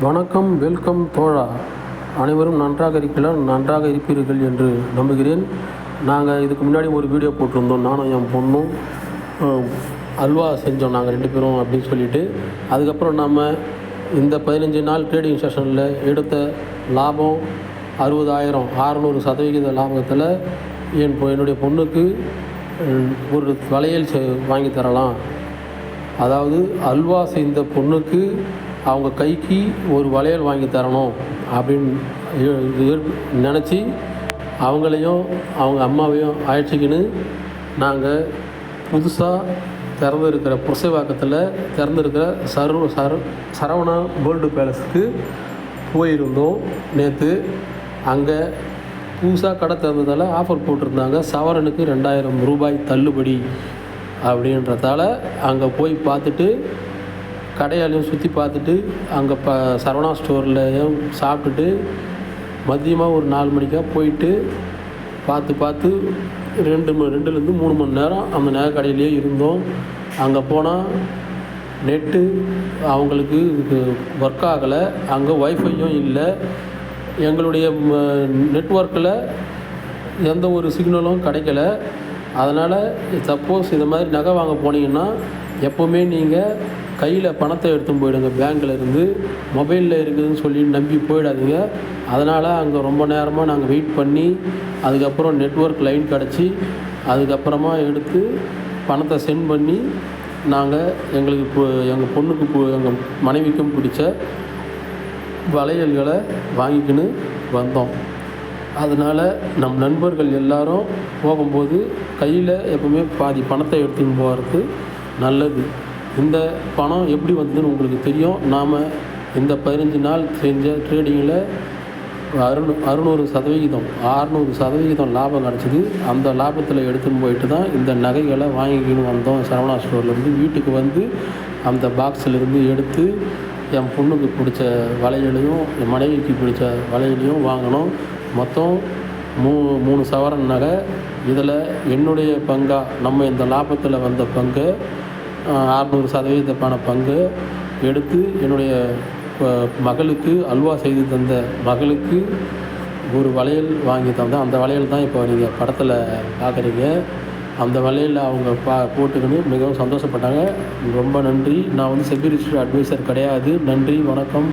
வணக்கம் வெல்கம் தோழா அனைவரும் நன்றாக இருக்கிறார் நன்றாக இருப்பீர்கள் என்று நம்புகிறேன். நாங்கள் இதுக்கு முன்னாடி ஒரு வீடியோ போட்டிருந்தோம் நானும் என் பொண்ணும் அல்வா செஞ்சோம் நாங்கள் ரெண்டு பேரும் அப்படின்னு சொல்லிட்டு. அதுக்கப்புறம் நம்ம இந்த பதினஞ்சு நாள் ட்ரேடிங் செஷனில் எடுத்த லாபம் அறுபதாயிரம் அறநூறு சதவிகித லாபத்தில் என் பொ- என்னுடைய பொண்ணுக்கு ஒரு வளையல் செ- வாங்கி தரலாம். அதாவது அல்வா செய்த பொண்ணுக்கு அவங்க கைக்கு ஒரு வளையல் வாங்கி தரணும் அப்படின்னு நினச்சி அவங்களையும் அவங்க அம்மாவையும் அழைச்சிக்கின்னு நாங்கள் புதுசாக திறந்துருக்கிற புரசைவாக்கத்தில் திறந்துருக்கிற சரு சர சரவணா வேர்ல்டு பேலஸுக்கு போயிருந்தோம் நேற்று அங்கே புதுசாக கடை திறந்ததால் ஆஃபர் போட்டிருந்தாங்க. சவரனுக்கு ரெண்டாயிரம் ரூபாய் தள்ளுபடி அப்படின்றதால அங்கே போய் பார்த்துட்டு கடையாலையும் சுற்றி பார்த்துட்டு அங்கே ப சரவணா ஸ்டோர்லையும் சாப்பிட்டுட்டு மதியமாக ஒரு நாலு மணிக்காக போயிட்டு பார்த்து பார்த்து ரெண்டு மணி ரெண்டுலேருந்து மூணு மணி நேரம் அந்த நகை கடையிலேயே இருந்தோம். அங்கே போனால் நெட்டு அவங்களுக்கு ஒர்க் ஆகலை. அங்கே ஒய்ஃபையும் இல்லை. எங்களுடைய நெட்ஒர்க்கில் எந்த ஒரு சிக்னலும் கிடைக்கல. அதனால் சப்போஸ் இந்த மாதிரி நகை வாங்க போனீங்கன்னா எப்போவுமே நீங்கள் கையில் பணத்தை எடுத்துன்னு போயிடுங்க. பேங்க்கில் இருந்து மொபைலில் இருக்குதுன்னு சொல்லி நம்பி போயிடாதீங்க. அதனால் அங்கே ரொம்ப நேரமாக நாங்கள் வெயிட் பண்ணி அதுக்கப்புறம் நெட்வொர்க் லைன் கிடச்சி அதுக்கப்புறமா எடுத்து பணத்தை சென்ட் பண்ணி நாங்கள் எங்களுக்கு இப்போ எங்கள் பொண்ணுக்கு எங்கள் மனைவிக்கும் பிடிச்ச வளையல்களை வாங்கிக்கின்னு வந்தோம். அதனால் நம் நண்பர்கள் எல்லாரும் போகும்போது கையில் எப்பவுமே பாதி பணத்தை எடுத்துன்னு போகிறது நல்லது. இந்த பணம் எப்படி வந்ததுன்னு உங்களுக்கு தெரியும். நாம் இந்த பதினஞ்சு நாள் செஞ்ச ட்ரேடிங்கில் அறுநூ அறுநூறு சதவிகிதம் ஆறுநூறு சதவிகிதம் லாபம் கிடச்சிது. அந்த லாபத்தில் எடுத்துன்னு போயிட்டு தான் இந்த நகைகளை வாங்கிக்கின்னு வந்தோம் சரவணா ஸ்டோர்லேருந்து வீட்டுக்கு வந்து அந்த பாக்ஸிலிருந்து எடுத்து என் பொண்ணுக்கு பிடிச்ச வளையலையும் என் மனைவிக்கு பிடிச்ச வளையலையும் வாங்கினோம். மொத்தம் மூ மூணு சவரன் நகை. இதில் என்னுடைய பங்காக நம்ம இந்த லாபத்தில் வந்த பங்கு அறுநூறு சதவீதமான பங்கு எடுத்து என்னுடைய மகளுக்கு அல்வா செய்து தந்த மகளுக்கு ஒரு வளையல் வாங்கி தந்தேன். அந்த வளையல் தான் இப்போ நீங்கள் படத்தில் பார்க்குறீங்க அந்த வளையல் அவங்க பா போட்டுக்கின்னு மிகவும் சந்தோஷப்பட்டாங்க. ரொம்ப நன்றி. நான் வந்து செக்யூரிட்டி அட்வைசர் கிடையாது. நன்றி வணக்கம்.